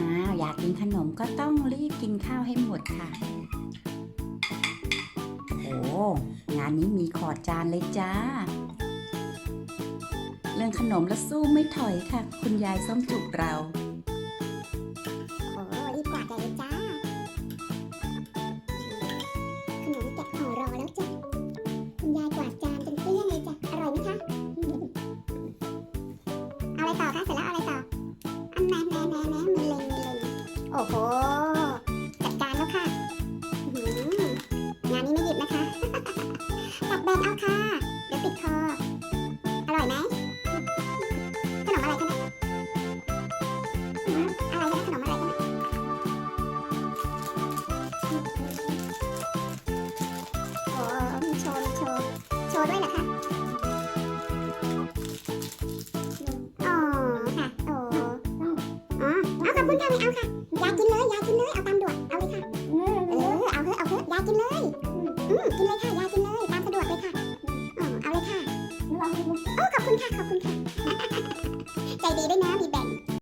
อ้าวอยากกินขนมก็ต้องรีบกินข้าวให้หมดค่ะ โอ้งานนี้มีขอดจานเลยจ้า เรื่องขนมแล้วสู้ไม่ถอยค่ะ คุณยายส้มจุกเราโอ้รีบกวาดใหญ่เลยจ้าขนมแกะห่อรอแล้วจะคุณยายกวาดจานจนเกลี้ยงเลยจ้ะอร่อยไหมคะเอาอะไรต่อคะเสร็จแล้วเอาอะไรต่ออันแหนแหนแหนแหนมั โอ้โห จัดการแล้วค่ะงานนี้ไม่หยุดนะคะตัดแบนเอาค่ะ เดี๋ยวติดคอ อร่อยไหม ขนมอะไรคะเนี่ยอืมอะไรคะขนมอะไรคะเนี่ยโอ้มีโชว์โชว์ โชว์ด้วยเหรอคะ คุณค่ะไม่เอาค่ะยายกินเลยยายกินเลย เอาตามด่วนเอาเลยค่ะ เออ เอาเถอะเอาเถอะยายกินเลย อืมกินเลยค่ะยายกินเลย ตามสะดวกเลยค่ะ อ๋อ เอาเลยค่ะโอ้ขอบคุณค่ะ ขอบคุณค่ะ ใจดีด้วยนะมีแบ่ง